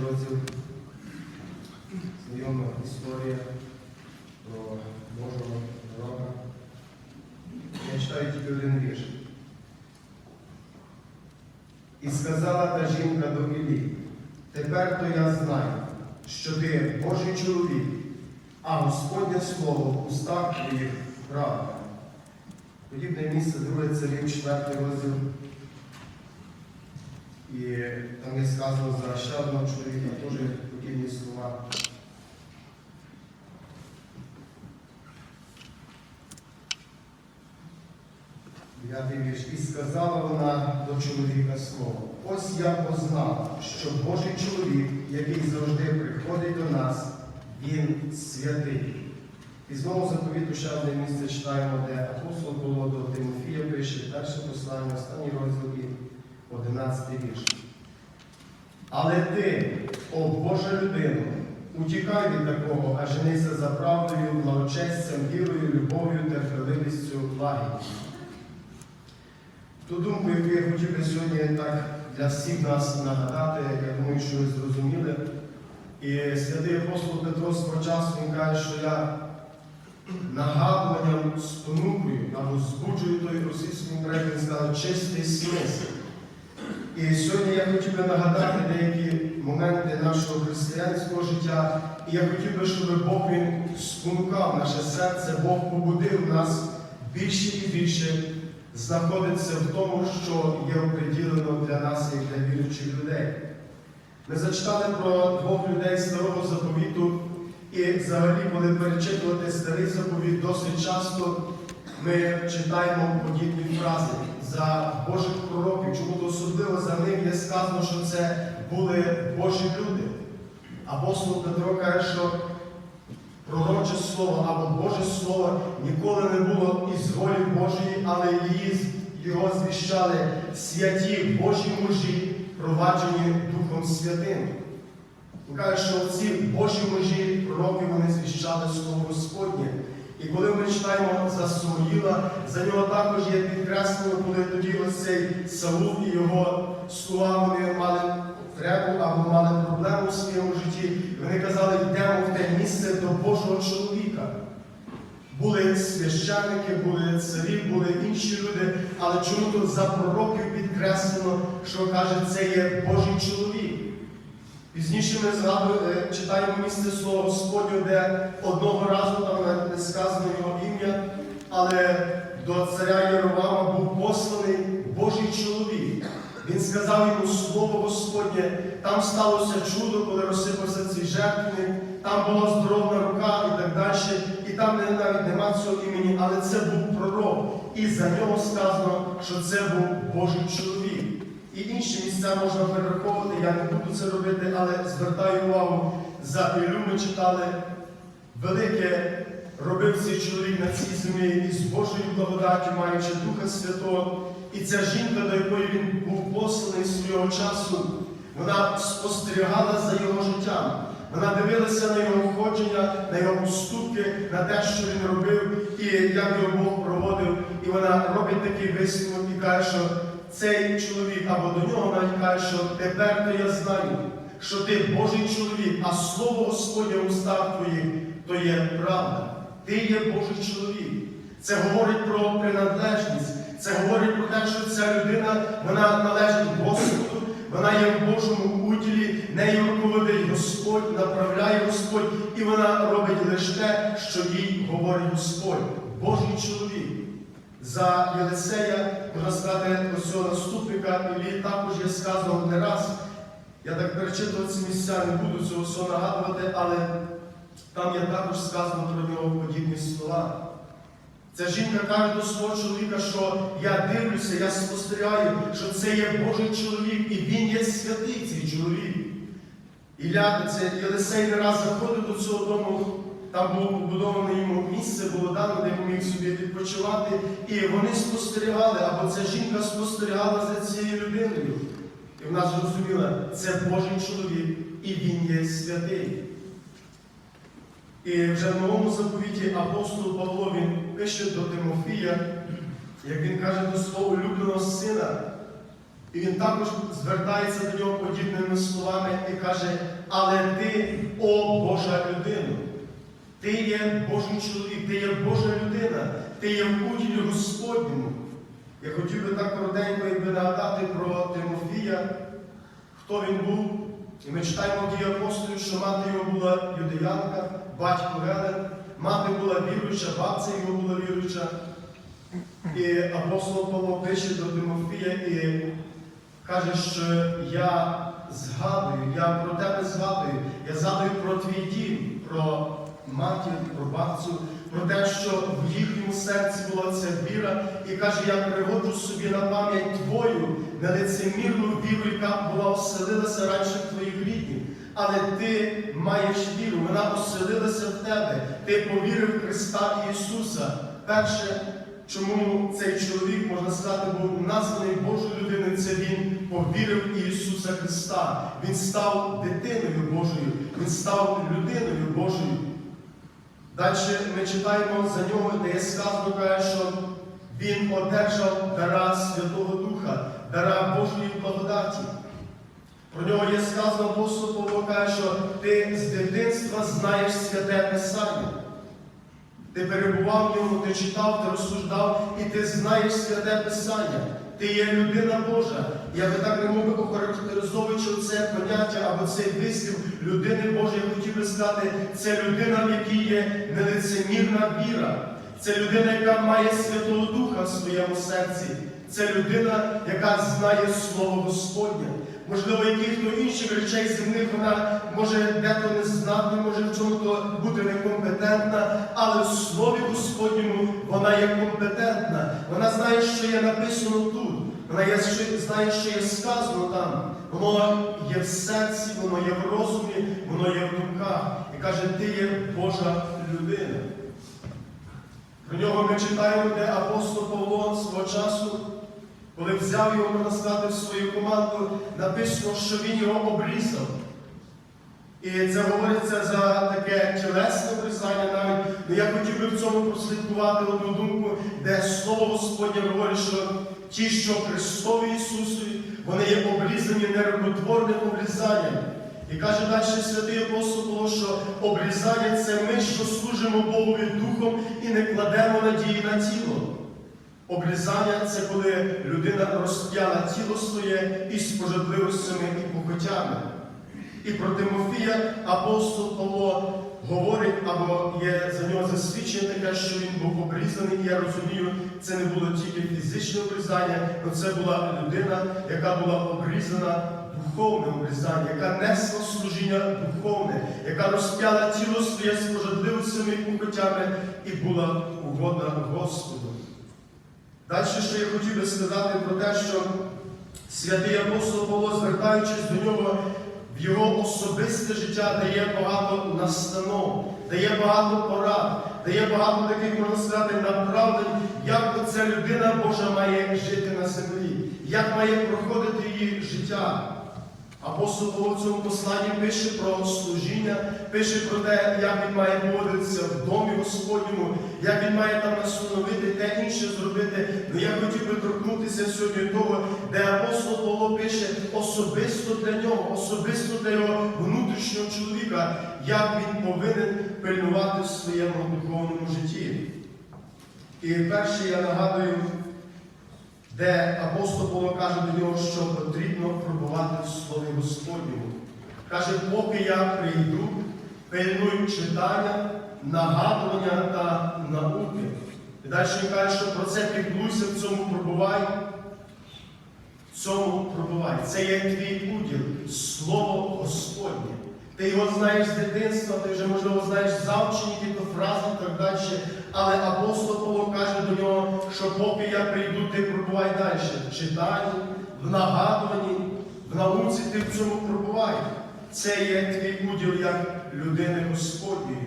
розділ знайома історія про Божого пророка. Я читаю тільки один вірш. І сказала та жінка до Іллі, тепер то я знаю, що ти Божий чоловік, а Господнє слово в устах твоїх правда. Подібне місце друге царів, четвертий розділ. І там є сказано за ще одного чоловіка, теж подібні слова. Дев'ятий вірш. І сказала вона до чоловіка слово. Ось я познала, що Божий чоловік, який завжди приходить до нас, він святий. І знову заповіту ще одне місце читаємо, де апостол Павло до Тимофія пише перше послання, останній розділ 11 вірш. Але ти, о Божа людино, утікай від такого, а женися за правдою, благочестям, вірою, любов'ю, терпеливістю, лагідністю. Ту думку, яку я хотів би сьогодні так для всіх нас нагадати, я думаю, що ви зрозуміли. І святий апостол Петро свого часу він каже, що я нагадуванням спонукою або збуджую той російський проєкт, він сказав, чистий смисл. І сьогодні я хотів би нагадати деякі моменти нашого християнського життя. І я хотів би, щоб Бог він спонукав наше серце, Бог побудив нас більше і більше знаходиться в тому, що є оприділено для нас, як для віруючих людей. Ми зачитали про двох людей старого заповіту, і взагалі, коли перечитувати старий заповіт, досить часто ми читаємо подібні фрази за Божих пророків. Чому особливо за ним є сказано, що це були Божі люди. Апостол Петро каже, що пророче слово або Боже Слово ніколи не було із волі Божої, але її, його звіщали святі Божі мужі, проваджені Духом Святим. Каже, що ці Божі мужі, пророки, вони звіщали Слово Господнє. І коли ми читаємо за Самуїла, за нього також є підкреслено, коли тоді ось цей Саул і його слуга вони мали потребу або мали проблему в своєму житті. Вони казали, йдемо в те місце до Божого чоловіка. Були священники, були царі, були інші люди, але чому тут за пророків підкреслено, що каже, це є Божий чоловік. Пізніше ми згадуємо, е, читаємо місце Слова Господнього, де одного разу там не сказано його ім'я, але до царя Єровама був посланий Божий чоловік. Він сказав йому слово Господнє, там сталося чудо, коли розсипався цей жертвник, там була здорова рука і так далі. І там навіть нема цього імені, але це був пророк. І за нього сказано, що це був Божий чоловік. І інші місця можна перераховувати, я не буду це робити, але звертаю увагу, за Ілю ми читали велике робив цей чоловік на цій землі із Божою благодаттю, маючи Духа Святого. І ця жінка, до якої він був посланий свого часу, вона спостерігала за його життям. Вона дивилася на його входження, на його поступки, на те, що він робив, і як його Бог проводив. І вона робить такий висновок і каже, що цей чоловік або до нього навіть каже, що тепер то я знаю, що ти Божий чоловік, а слово Господнє у устах твоїх то є правда. Ти є Божий чоловік. Це говорить про приналежність, це говорить про те, що ця людина вона належить Господу, вона є в Божому уділі, нею руководить Господь, направляє Господь, і вона робить лише те, що їй говорить Господь, Божий чоловік. За Єлисея, можна сказати, цього наступника Іллі також є сказано не раз. Я так перечитував ці місця, не буду цього всього нагадувати, але там є також сказано про нього подібні слова. Ця жінка каже до свого чоловіка, що я дивлюся, я спостерігаю, що це є Божий чоловік, і він є святий цей чоловік. Ілля, це Єлисей не раз заходив до цього дому, там було побудоване йому місце, було дано, де міг собі відпочивати. І вони спостерігали, або ця жінка спостерігала за цією людиною. І вона зрозуміла, це Божий чоловік, і він є святий. І вже в новому заповіті апостол Павло він пише до Тимофія як він каже до свого улюбленого сина, і він також звертається до нього подібними словами і каже, але ти, о Божа людина, ти є Божий чоловік, ти є Божа людина, ти є в уділі Господньому. Я хотів би так коротенько якби нагадати про Тимофія, хто він був. І ми читаємо дії апостолів, що мати його була юдеянка, батько Гелен, мати була віруюча, бабця його була віруюча. І апостол Павло пише до Тимофія і каже, що я згадую, я про тебе згадую, я згадую про твій дім, про матір, про бабцю, про те, що в їхньому серці була ця віра, і каже, я приводжу собі на пам'ять твою нелицемірну віру, яка була оселилася раніше в твоїх рідних. Але ти маєш віру, вона оселилася в тебе. Ти повірив в Христа Ісуса. Перше, чому цей чоловік, можна сказати, був названий Божою людиною, це він повірив в Ісуса Христа. Він став дитиною Божою, він став людиною Божою. Далі ми читаємо за нього, де є сказано, що він одержав дара Святого Духа, дара Божої благодаті. Про нього є сказано апостол каже, що ти з дитинства знаєш святе Писання. Ти перебував в ньому, ти читав, ти розсуждав, і ти знаєш святе Писання. Ти є людина Божа. Я би так не мог би охарактеризовуючи це поняття або цей вислів людини Божої, я хотів би сказати, це людина, в якій є нелицемірна віра. Це людина, яка має Святого Духа в своєму серці. Це людина, яка знає Слово Господнє. Можливо, яких-то інших речей земних вона може дето не знати, може в чому-то бути некомпетентна, але в Слові Господньому вона є компетентна. Вона знає, що є написано тут. Вона є, знає, що є сказано там. Воно є в серці, воно є в розумі, воно є в думках. І каже, ти є Божа людина. Про нього ми читаємо, де апостол Павло свого часу, коли взяв його, можна сказати, в свою команду, написано, що він його обрізав. І це говориться за таке тілесне обрізання навіть. Ну я хотів би в цьому прослідкувати одну думку, де слово Господнє говорить, що ті, що Христові Ісусові, вони є обрізані нерукотворним обрізанням. І каже далі святий апостол Павло, що обрізання це ми, що служимо Богові Духом і не кладемо надії на тіло. Обрізання це коли людина розп'яла тіло своє із пожадливостями і похотями. І про Тимофія апостол Павло говорить, або є за нього засвідчення таке, що він був обрізаний. І я розумію, це не було тільки фізичне обрізання, але це була людина, яка була обрізана духовне обрізання, яка несла служіння духовне, яка розп'яла тіло своє з пожадливостями і похотями і була угодна Господу. Далі, що я хотів би сказати про те, що святий апостол Павло, звертаючись до нього в його особисте життя, дає багато настанов, дає багато порад, дає багато таких, можна сказати, направлень, як оця людина Божа має жити на землі, як має проходити її життя. Апостол Павло в цьому посланні пише про служіння, пише про те, як він має поводитися в домі Господньому, як він має там настановити те інше зробити. Ну я хотів би торкнутися сьогодні того, де апостол Павло пише особисто для нього, особисто для його внутрішнього чоловіка, як він повинен пильнувати в своєму духовному житті. І перше я нагадую де апостол Павло каже до нього, що потрібно пробувати в Слові Господньому. Каже, поки я прийду, пильнуй читання, нагадування та науки. І далі він каже, що про це піклуйся, в цьому пробувай. В цьому пробувай. Це є твій уділ, Слово Господнє. Ти його знаєш з дитинства, ти вже, можливо, знаєш завчені якісь фрази і так далі. Але апостол Павло каже до нього, що поки я прийду, ти пробувай далі. В читанні, в нагадуванні, в науці ти в цьому пробувай. Це є твій уділ як людини Господньої.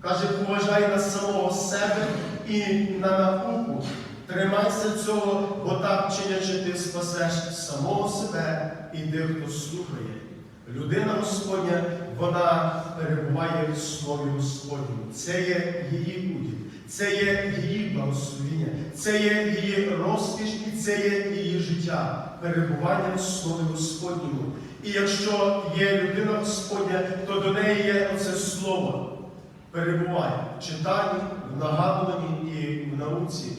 Каже, поважай на самого себе і на науку. Тримайся цього, бо так чинячи, ти спасеш самого себе і тих, хто слухає. Людина Господня, вона перебуває в Слові Господньому. Це є її уділ. Це є її благословіння, це є її розкіш і це є її життя, перебування в Слові Господньому. І якщо є людина Господня, то до неї є оце слово. Перебувай в читанні, в нагадуванні і в науці.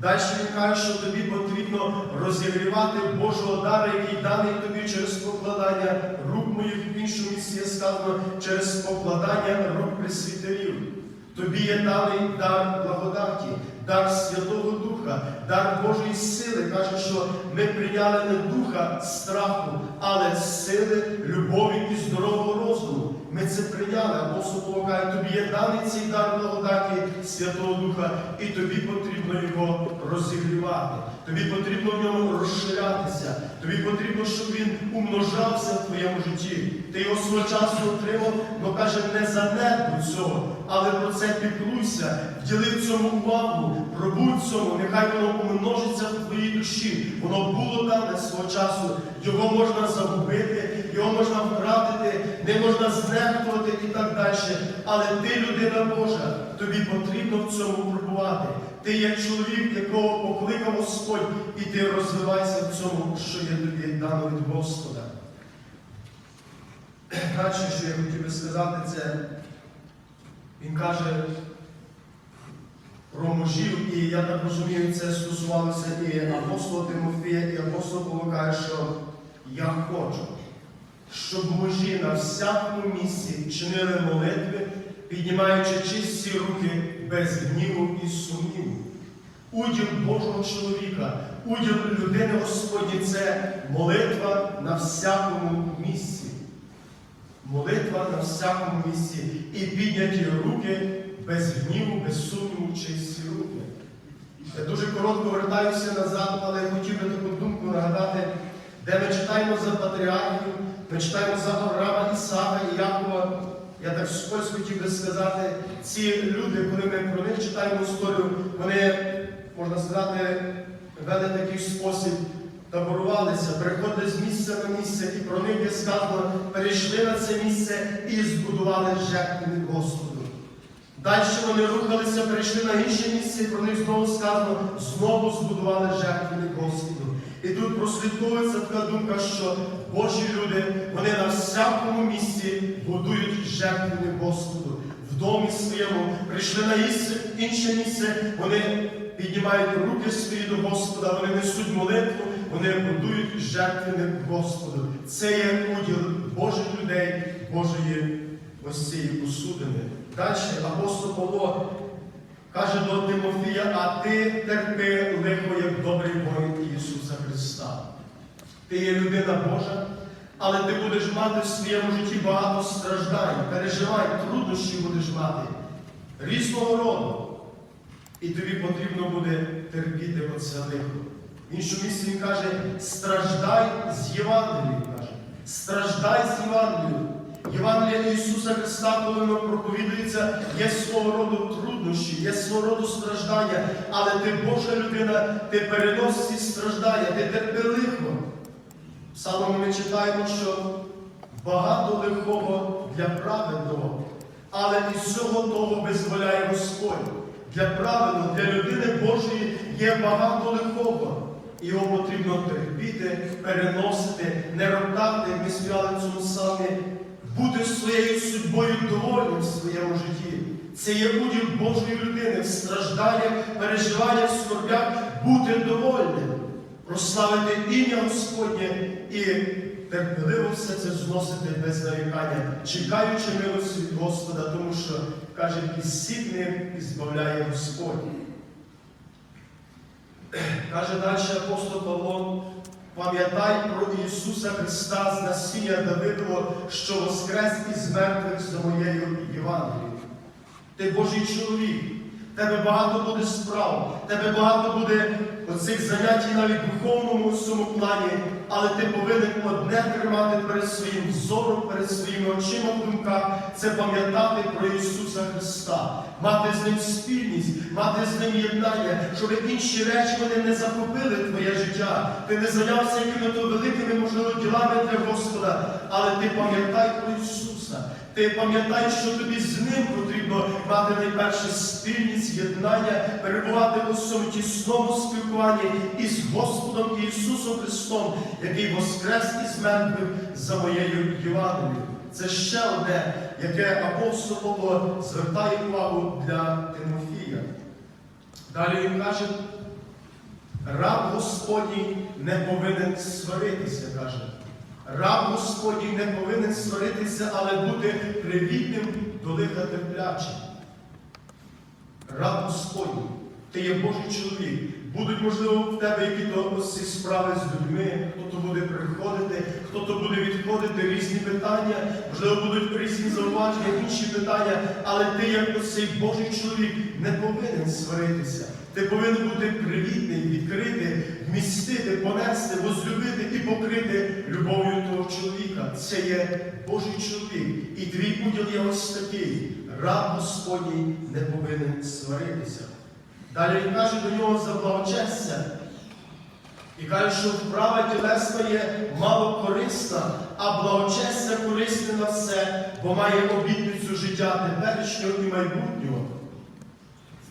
Далі він каже, що тобі потрібно розігрівати Божого дару, який даний тобі через покладання рук моїх в іншому місці сказано через покладання рук пресвітерів. Тобі є даний дар благодаті, дар Святого Духа, дар Божої сили. Каже, що ми прийняли не духа страху, але сили, любові і здорового розуму. Ми це прийняли, апостол Павло каже, тобі є даний цей дар благодаті Святого Духа, і тобі потрібно його розігрівати. Тобі потрібно в ньому розширятися. Тобі потрібно, щоб він умножався в твоєму житті. Ти його свого часу отримав, але каже, не занедбуй цього, але про це піклуйся, вділи цьому увагу, пробудь цьому, нехай воно умножиться в твоїй душі. Воно було дане свого часу, його можна загубити, його можна втратити, не можна знехтувати і так далі. Але ти, людина Божа, тобі потрібно в цьому пробувати. Ти є чоловік, якого покликав Господь, і ти розвивайся в цьому, що є тобі дано від Господа. Далі, що я хотів би сказати, це він каже про мужів, і я так розумію, це стосувалося і апостола Тимофія, і апостола Павло каже, що я хочу, щоб мужі на всякому місці чинили молитви, піднімаючи чисті руки без гніву і сумніву. Уділ Божого чоловіка, уділ людини Господні це молитва на всякому місці. На всякому місці і підняті руки без гніву, без сумніву, чисті руки. Я дуже коротко вертаюся назад, але я хотів би таку думку нагадати, де ми читаємо за патріархів, ми читаємо за Авраама, Ісака і Якова. Я так скось хотів би сказати, ці люди, коли ми про них читаємо історію, вони, можна сказати, вели такий спосіб, таборувалися, переходили з місця на місце, і про них є сказано, перейшли на це місце і збудували жертвенник Господу. Далі вони рухалися, перейшли на інше місце, і про них знову сказано, знову збудували жертвенник Господу. І тут прослідковується така думка, що Божі люди, вони на всякому місці будують жертвенник Господу. В домі своєму прийшли на інше місце, вони піднімають руки свої до Господа, вони несуть молитву, вони будують жертвенник Господу. Це є уділ Божих людей, Божої ось цієї посудини. Далі апостол Павло каже до Тимофія, а ти терпи лихо, як добрий воїн Ісуса Христа. Ти є людина Божа, але ти будеш мати в своєму житті багато страждань, переживань, труднощі будеш мати різного роду. І тобі потрібно буде терпіти оце лихо. В іншому місці він каже, страждай з Євангелієм. каже. Страждай з Євангелієм. Євангелія Ісуса Христа, коли воно проповідується, є свого роду труднощі, є свого роду страждання, але ти Божа людина, ти переносиш ці страждання, ти терпи лихо. Саме ми читаємо, що багато лихого для праведного, але із всього того визволяє Господь. Для праведного, для людини Божої є багато лихого. Його потрібно терпіти, переносити, не роптати, ми співали цьому самі, бути своєю судьбою довольним в своєму житті. Це є уділ Божої людини в стражданнях, переживаннях, скорбях, бути довольним, прославити ім'я Господнє і терпеливо все це зносити без нарікання, чекаючи милості від Господа, тому що, каже, із сітним і збавляє Господь. Каже далі апостол Павло, пам'ятай про Ісуса Христа з насіння Давидового, що воскрес із мертвих за моєю Євангелією. Ти Божий чоловік, тебе багато буде справ, тебе багато буде оцих занять і навіть духовному цьому плані, але ти повинен одне тримати перед своїм зором, перед своїми очима в думках, це пам'ятати про Ісуса Христа, мати з ним спільність, мати з ним єднання, щоб інші речі вони не захопили твоє життя. Ти не зайнявся якими-то великими, можливо, ділами для Господа, але ти пам'ятай про Ісуса. Ти пам'ятай, що тобі з ним потрібно мати найперше спільність, єднання, перебувати у цьому тісному спілкуванні із Господом Ісусом Христом, який воскрес із мертвих за моєю Євангелією. Це ще одне, яке апостол Павло звертає увагу для Тимофія. Далі він каже, раб Господній не повинен сваритися, каже. Раб Господній не повинен сваритися, але бути привітним до лиха терплячим. Раб Господній, ти є Божий чоловік. Будуть, можливо, в тебе які-то справи з людьми, хто-то буде приходити, хто-то буде відходити, різні питання, можливо, будуть різні зауваження, інші питання, але ти, як ось цей Божий чоловік, не повинен сваритися. Ти повинен бути привітний, відкрити, вмістити, понести, возлюбити і покрити любов'ю того чоловіка. Це є Божий чоловік. І твій уділ є ось такий. Раб Господній не повинен сваритися. Далі він каже до нього за благочестя. І каже, що вправа тілесна є мало корисна, а благочестя корисне на все, бо має обітницю життя теперішнього і майбутнього.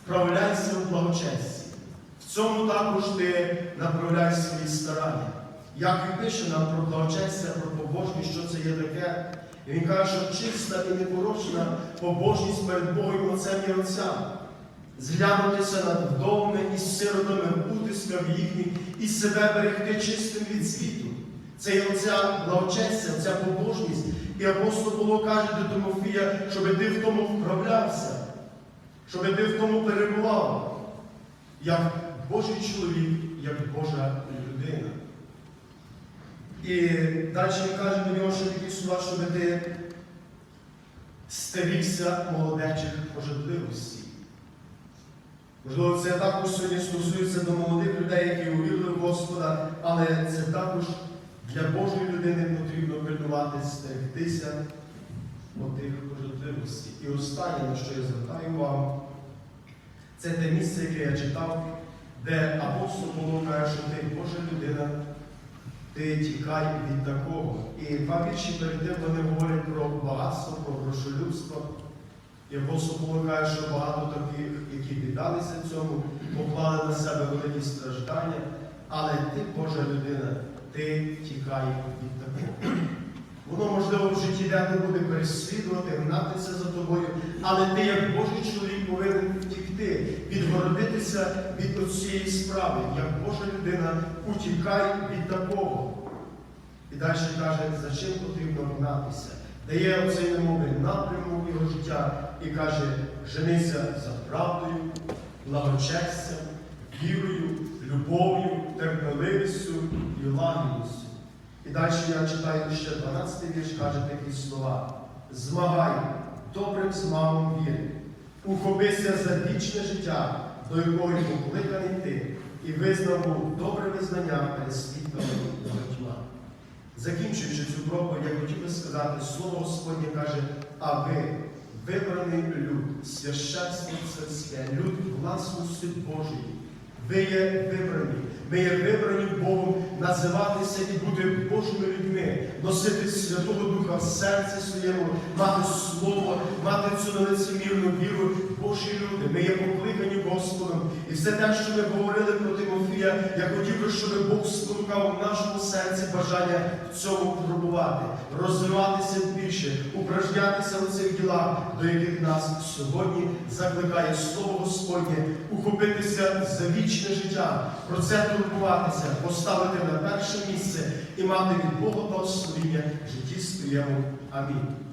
Вправляйся в благочесті. В цьому також ти направляй свої старання. Як він пише нам про благочестя, про побожність, що це є таке. І він каже, що чиста і непорочна побожність перед Богом Отцем і Отцям. Зглянутися над вдовами і сиротами в їхніх і себе берегти чистим від світу. Це є оця благочестя, ця побожність. І апостол Павло каже до Тимофія, щоб ти в тому вправлявся, щоб ти в тому перебував, як Божий чоловік, як Божа людина. І далі він каже до нього, що такі слова, щоб ти стерігся молодечих пожадливостей. Можливо, це також сьогодні стосується до молодих людей, які увірили в Господа, але це також для Божої людини потрібно пильнувати, стерегтися отих пожадливостей. І останнє, на що я звертаю увагу, це те місце, яке я читав, де апостол Павло каже, що ти Божа людина, ти тікай від такого. І два вірші перед тим вони говорять про багатство, про грошолюбство. І апостол каже, що багато таких, які піддалися цьому, поклали на себе великі страждання, але ти, Божа людина, ти тікай від такого. Воно, можливо, в житті де не буде переслідувати, гнатися за тобою, але ти, як Божий чоловік, повинен втікти, відгородитися від цієї справи. Як Божа людина, утікай від такого. І далі каже, за чим потрібно гнатися. Дає оцей немовий напрямок його життя і каже, женися за правдою, благочестям, вірою, любов'ю, терпеливістю і лагідністю. І далі я читаю ще 12 вірш, каже такі слова. Змагай добрим змагом віри, ухопися за вічне життя, до якого йому покликаний ти, і визнав був добре визнання перед світом багатьма. Закінчуючи цю проповідь, я хотів би сказати, слово Господнє каже, а ви, вибраний люд, священство царське, люд власності Божої. Ви є вибрані. Ми є вибрані Богом називатися і бути Божими людьми, носити Святого Духа в серці своєму, мати Слово, мати цю нелицемірну віру. Божі люди, ми є покликані Господом. І все те, що ми говорили про Тимофія, я хотів би, щоб Бог спонукав в нашому серці бажання в цьому пробувати, розвиватися більше, упражнятися в цих ділах, до яких нас сьогодні закликає Слово Господнє, ухопитися за вічне життя, про це турбуватися, поставити на перше місце і мати від Бога благословіння в житті своєму. Амінь.